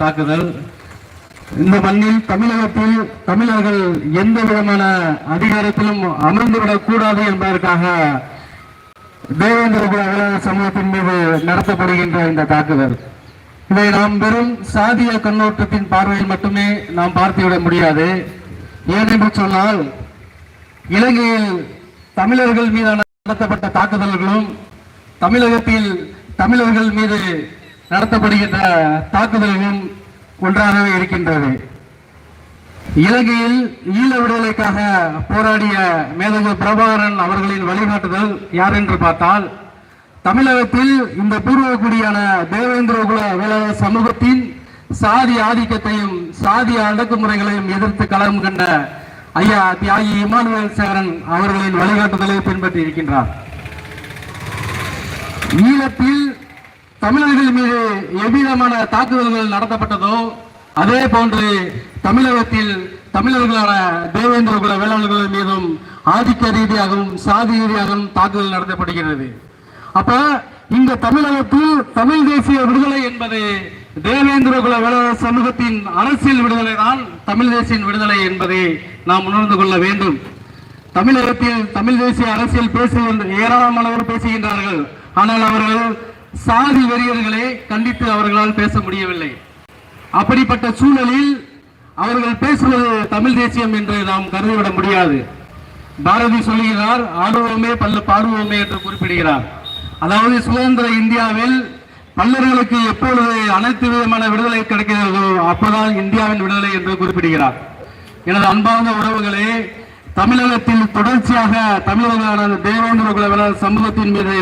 தாக்குதல். இந்த மண்ணில் தமிழகத்தில் தமிழர்கள் எந்த விதமான அதிகாரத்திலும் அமர்ந்துவிடக் கூடாது என்பதற்காக தேவேந்திர குல சமூகத்தின் மீது நடத்தப்படுகின்ற இந்த தாக்குதல். இதை நாம் வெறும் சாதிய கண்ணோட்டத்தின் பார்வையில் மட்டுமே நாம் பார்த்துவிட முடியாது. ஏனென்று சொன்னால் இலங்கையில் தமிழர்கள் மீதான நடத்தப்பட்ட தாக்குதல்களும் தமிழகத்தில் தமிழர்கள் மீது நடத்தப்படுகின்ற தாக்குதல்களும் ஒன்றாகவே இருக்கின்றது. இலங்கையில் ஈழ விடுதலைக்காக போராடிய மேதகு பிரபாகரன் அவர்களின் வழிகாட்டுதல் யார் என்று பார்த்தால் தமிழகத்தில் இந்த பூர்வக்குடியான தேவேந்திர குல வேளாளர் சமூகத்தின் சாதி ஆதிக்கத்தையும் சாதி அடக்குமுறைகளையும் எதிர்த்து களம் கண்ட ஐயா தியாகி இமானுவேல் சேகரன் அவர்களின் வழிகாட்டுதலை பின்பற்றி இருக்கின்றார். ஈழத்தில் தமிழர்கள் மீது எவ்விதமான தாக்குதல்கள் நடத்தப்பட்டதோ அதே போன்று தமிழகத்தில் தமிழர்களான தேவேந்திர குல வேளாளர்கள் மீதும் ஆதிக்க ரீதியாகவும் சாதி ரீதியாகவும் தாக்குதல் நடத்தப்படுகிறது. அப்ப இந்த தமிழகத்தில் தமிழ் தேசிய விடுதலை என்பது தேவேந்திர குல வேளாளர் சமூகத்தின் அரசியல் விடுதலை தான் தமிழ் தேசியின் விடுதலை என்பதை நாம் உணர்ந்து கொள்ள வேண்டும். தமிழகத்தில் தமிழ் தேசிய அரசியல் பேசுகின்ற ஏராளமானவர் பேசுகின்றார்கள். ஆனால் அவர்கள் சாதி வெறியர்களை கண்டித்து அவர்களால் பேச முடியவில்லை. அப்படிப்பட்ட சூழலில் அவர்கள் பேசுவது தமிழ் தேசியம் என்று நாம் கருதிவிட முடியாது. பாரதி சொல்லுகிறார் ஆடுவோமே பல்லு பாடுவோமே என்று குறிப்பிடுகிறார். அதாவது சுதந்திர இந்தியாவில் பல்லர்களுக்கு எப்பொழுது அனைத்து விதமான விடுதலை கிடைக்கிறதோ அப்பதான் இந்தியாவின் விடுதலை என்று குறிப்பிடுகிறார். எனது அன்பார்ந்த உறவுகளே தமிழகத்தில் தொடர்ச்சியாக தமிழகமான தேவேந்திர குல சமூகத்தின் மீது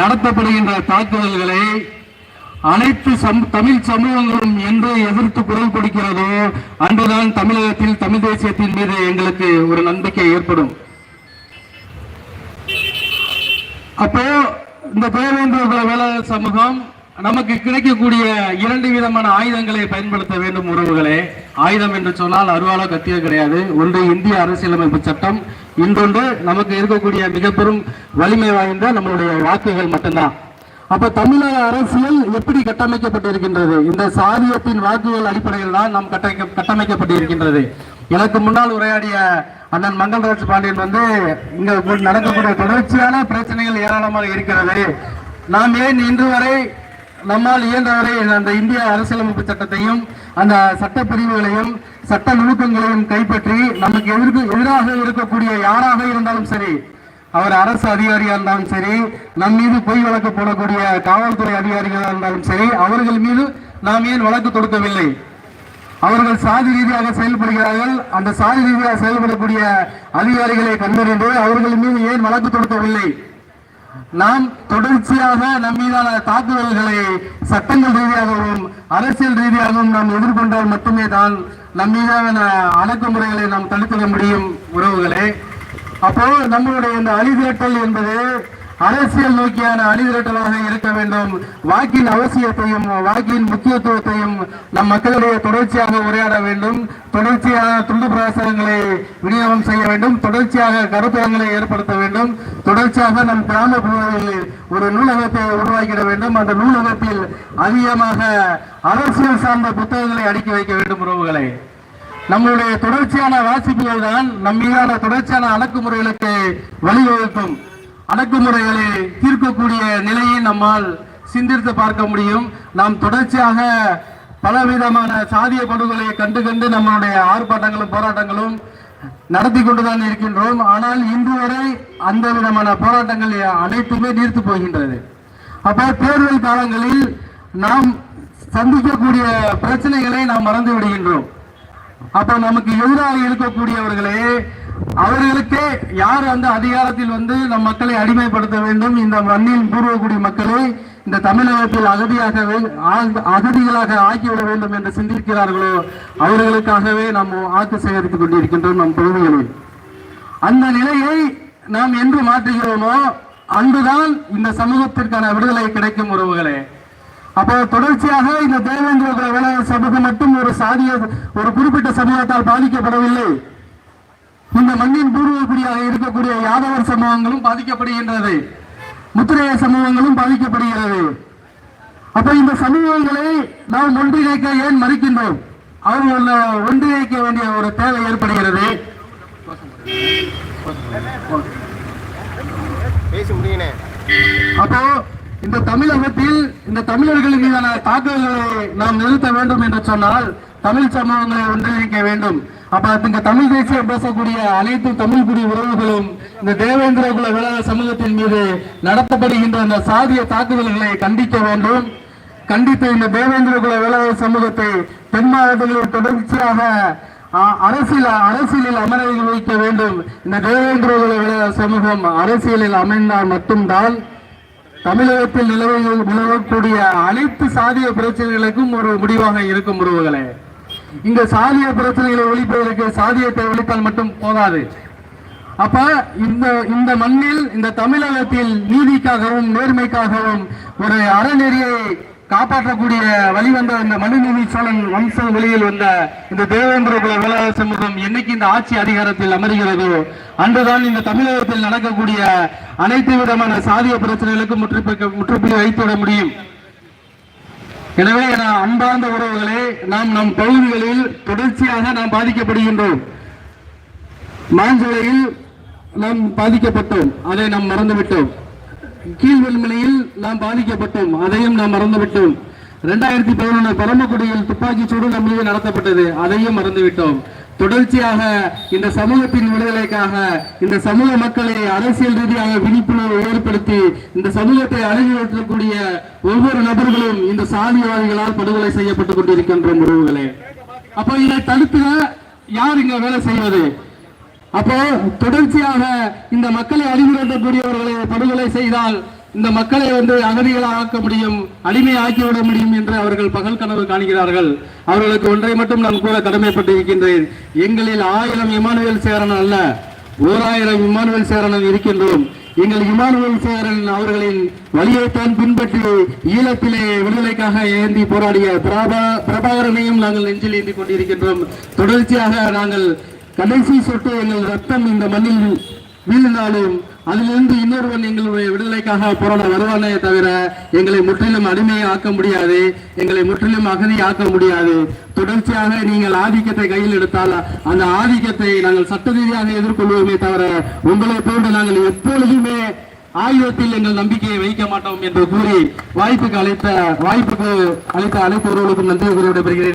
நடத்தப்படுகின்ற தாக்குதல்களை அனைத்து தமிழ் சமூகங்களும் என்று எதிர்த்து குரல் கொடுக்கிறதோ அன்றுதான் தமிழகத்தில் தமிழ் தேசியத்தின் மீது எங்களுக்கு ஒரு நம்பிக்கை ஏற்படும். அப்போ இந்த தேவேந்திர குல வேளாளர் சமூகம் நமக்கு கிடைக்கக்கூடிய இரண்டு விதமான ஆயுதங்களை பயன்படுத்த வேண்டும் உறவுகளே. ஆயுதம் என்று சொன்னால் அருவாலோ கத்தியோ கிடையாது. ஒன்று இந்திய அரசியலமைப்பு சட்டம் இன்றொன்று நமக்கு இருக்கக்கூடிய மிக பெரும் வலிமை வாய்ந்த நம்மளுடைய வாக்குகள் மட்டும்தான். அப்ப தமிழக அரசியல் எப்படி கட்டமைக்கப்பட்டிருக்கின்றது? இந்த சாதியத்தின் வாக்குகள் அடிப்படையில் தான் நாம் கட்டமைக்க கட்டமைக்கப்பட்டிருக்கின்றது. எனக்கு முன்னால் உரையாடிய அண்ணன் மங்கள்ராஜ் பாண்டியன் வந்து இங்க நடக்கக்கூடிய தொடர்ச்சியான பிரச்சனைகள் ஏராளமாக இருக்கிறது. நாம் ஏன் இன்று வரை நம்மால் இயன்றவரை அந்த இந்திய அரசியலமைப்பு சட்டத்தையும் அந்த சட்ட பிரிவுகளையும் சட்ட நுணுக்கங்களையும் கைப்பற்றி நமக்கு எதிர்க்கு எதிராக இருக்கக்கூடிய யாராக இருந்தாலும் சரி அவர் அரசு அதிகாரியா இருந்தாலும் சரி நம் மீது பொய் வழக்கு போடக்கூடிய காவல்துறை அதிகாரிகளாக இருந்தாலும் சரி அவர்கள் மீது நாம் ஏன் வழக்கு தொடுக்கவில்லை? அவர்கள் சாதி ரீதியாக செயல்படுகிறார்கள். அந்த சாதி ரீதியாக செயல்படக்கூடிய அதிகாரிகளை கண்டறிந்து அவர்கள் மீது ஏன் வழக்கு தொடுக்கவில்லை? நாம் தொடர்ச்சியாக நம் மீதான தாக்குதல்களை சட்டங்கள் ரீதியாகவும் அரசியல் ரீதியாகவும் நாம் எதிர்கொண்டால் மட்டுமே தான் நம் மீதான அடக்குமுறைகளை நாம் தடுத்துட முடியும் உறவுகளே. அப்போ நம்மளுடைய இந்த அழிதிரட்டல் என்பது அரசியல் நோக்கியான அணிதிரட்டலாக இருக்க வேண்டும். வாக்கின் அவசியத்தையும் வாக்கின் முக்கியத்துவத்தையும் நம் மக்களிடையே தொடர்ச்சியாக உரையாட வேண்டும். தொடர்ச்சியாக துண்டு பிரசாரங்களை விநியோகம் செய்ய வேண்டும். தொடர்ச்சியாக கருத்தரங்களை ஏற்படுத்த வேண்டும். தொடர்ச்சியாக நம் கிராம பகுதிகளில் ஒரு நூலகத்தை உருவாக்கிட வேண்டும். அந்த நூலகத்தில் அதிகமாக அரசியல் சார்ந்த புத்தகங்களை அடுக்கி வைக்க வேண்டும் உறவுகளை. நம்முடைய தொடர்ச்சியான வாசிப்புகள் தான் நம் மீதான தொடர்ச்சியான அடக்குமுறைகளுக்கு வழிவகுக்கும். அடக்குமுறைகளை தீர்க்கக்கூடிய நிலையை நம்மால் சிந்தித்து பார்க்க முடியும். நாம் தொடர்ச்சியாக பலவிதமான சாதிய படுகொலையை கண்டு கண்டு நம்மளுடைய ஆர்ப்பாட்டங்களும் போராட்டங்களும் நடத்தி கொண்டுதான் இருக்கின்றோம். ஆனால் இன்று வரை அந்த விதமான போராட்டங்கள் அனைத்துமே நீர்த்து போகின்றது. அப்ப தேர்தல் காலங்களில் நாம் சந்திக்கக்கூடிய பிரச்சனைகளை நாம் மறந்து விடுகின்றோம். அப்ப நமக்கு எதிராக இருக்கக்கூடியவர்களே அவர்களுக்கே யார் அந்த அதிகாரத்தில் வந்து நம் மக்களை அடிமைப்படுத்த வேண்டும்? இந்த மண்ணின் பூர்வக்குடி மக்களை இந்த தமிழகத்தில் அகதியாக அகதிகளாக ஆக்கிவிட வேண்டும் என்று சிந்திக்கிறார்களோ அவர்களுக்காகவே நாம் ஆக்கு சேகரித்துக் கொண்டிருக்கின்றோம் நம் பகுதிகளில். அந்த நிலையை நாம் என்று மாற்றுகிறோமோ அன்றுதான் இந்த சமூகத்திற்கான விடுதலை கிடைக்கும் உறவுகளே. அப்போ தொடர்ச்சியாக இந்த தேவேந்திர சமூகம் மட்டும் ஒரு சாதிய ஒரு குறிப்பிட்ட சமூகத்தால் பாதிக்கப்படவில்லை. இந்த மண்ணின் பூர்வக்குடியாக இருக்கக்கூடிய யாதவர் சமூகங்களும் பாதிக்கப்படுகின்றது. முத்திரைய சமூகங்களும் பாதிக்கப்படுகிறது. அப்ப இந்த சமூகங்களை நாம் ஒன்றிணைக்க ஏன் மறுக்கின்றோம்? அவர்களை ஒன்றிணைக்க வேண்டிய ஒரு தேவை ஏற்படுகிறது. அப்போ இந்த தமிழகத்தில் இந்த தமிழர்கள் மீதான தாக்குதல்களை நாம் நிறுத்த வேண்டும் என்று சொன்னால் தமிழ் சமூகங்களை ஒன்றிணைக்க வேண்டும். அப்ப இந்த தமிழ் தேசியம் பேசக்கூடிய அனைத்து தமிழ் குடி உறவுகளும் இந்த தேவேந்திர குல வேளாண் சமூகத்தின் மீது நடத்தப்படுகின்ற இந்த சாதிய தாக்குதல்களை கண்டிக்க வேண்டும். கண்டித்து இந்த தேவேந்திர குல வேளாண் சமூகத்தை தென் மாவட்டங்களில் தொடர்ச்சியாக அரசியல் அரசியலில் அமர வைக்க வேண்டும். இந்த தேவேந்திர குல வேளாண் சமூகம் அரசியலில் அமைந்தால் மட்டும்தான் தமிழகத்தில் நிலவு நிலவக்கூடிய அனைத்து சாதிய பிரச்சனைகளுக்கும் ஒரு முடிவாக இருக்கும் உறவுகளே. இங்க சாதிய பிரச்சனைகளை ஒழிப்பதற்கு சாதியத்தை ஒழித்தால் மட்டும் போதாது. அப்ப இந்த இந்த மண்ணில் இந்த தமிழகத்தில் நீதிக்காகவும் நேர்மைக்காகவும் ஒரு அறநெறியை காப்பாற்றக்கூடிய வழிவந்த இந்த மனுநீதி சோழன் வம்சம் வெளியில் வந்த இந்த தேவேந்திர குல சமூகம் என்னைக்கு இந்த ஆட்சி அதிகாரத்தில் அமர்கிறதோ அன்றுதான் இந்த தமிழகத்தில் நடக்கக்கூடிய அனைத்து விதமான சாதிய பிரச்சனைகளுக்கும் முற்றுப்புள்ளி முற்றுப்புள்ளி வைத்துவிட முடியும். எனவே என அன்பார்ந்த உறவுகளே நாம் நம் பகுதிகளில் தொடர்ச்சியாக நாம் பாதிக்கப்படுகின்றோம். மாஞ்சோலையில் நாம் பாதிக்கப்பட்டோம். அதை நாம் மறந்துவிட்டோம். கீழ்வெண்மலையில் நாம் பாதிக்கப்பட்டோம். அதையும் நாம் மறந்துவிட்டோம். இரண்டாயிரத்தி பதினொன்று பரமக்குடியில் துப்பாக்கி சூடு நம் நடத்தப்பட்டது. அதையும் மறந்துவிட்டோம். தொடர்ச்சியாக இந்த சமூகத்தின் விடுதலைக்காக இந்த சமூக மக்களை அரசியல் ரீதியாக விழிப்புணர்வு ஏற்படுத்தி இந்த சமூகத்தை அணுகிவிட்டக்கூடிய ஒவ்வொரு நபர்களும் இந்த சாதிவாதிகளால் படுகொலை செய்யப்பட்டுக் கொண்டிருக்கின்ற உறவுகளே. அப்போ இதை தடுத்து யார் இங்க வேலை செய்வது? அப்போ தொடர்ச்சியாக இந்த மக்களை அறிவுறுத்தக்கூடியவர்களை படுகொலை செய்தால் இந்த மக்களை வந்து அகதிகளாக ஆக்க முடியும் அடிமையாக்கி விட முடியும் என்று அவர்கள் பகல் கனவு காண்கிறார்கள். அவர்களுக்கு ஒன்றை மட்டும் நான் கூற கடமைப்பட்டிருக்கின்றேன். எங்களில் ஆயிரம் இமானுவேல் சேரன் அல்ல ஓராயிரம் இமானுவேல் சேரன் இருக்கின்றோம். எங்கள் இமானுவேல் சேரன் அவர்களின் வழியைத்தான் பின்பற்றி ஈழத்திலே விடுதலைக்காக ஏந்தி போராடிய பிரபா பிரபாகரனையும் நாங்கள் நெஞ்சில் ஏந்தி கொண்டிருக்கின்றோம். தொடர்ச்சியாக நாங்கள் கடைசி சொட்டு எங்கள் ரத்தம் இந்த மண்ணில் வீழ்ந்தாலும் அதிலிருந்து இன்னொருவன் எங்களுடைய விடுதலைக்காக போராட வருவானே தவிர எங்களை முற்றிலும் அடிமையை ஆக்க முடியாது எங்களை முற்றிலும் அகதி ஆக்க முடியாது. தொடர்ச்சியாக நீங்கள் ஆதிக்கத்தை கையில் எடுத்தால் அந்த ஆதிக்கத்தை நாங்கள் சட்ட ரீதியாக எதிர்கொள்வோமே தவிர உங்களை போன்று நாங்கள் எப்பொழுதுமே ஆயுதத்தில் எங்கள் நம்பிக்கையை வைக்க மாட்டோம் என்று கூறி வாய்ப்புக்கு அளித்த வாய்ப்புக்கு அளித்த அழைப்பவர்களுக்கும் நன்றி கூறி விடைபெறுகிறேன்.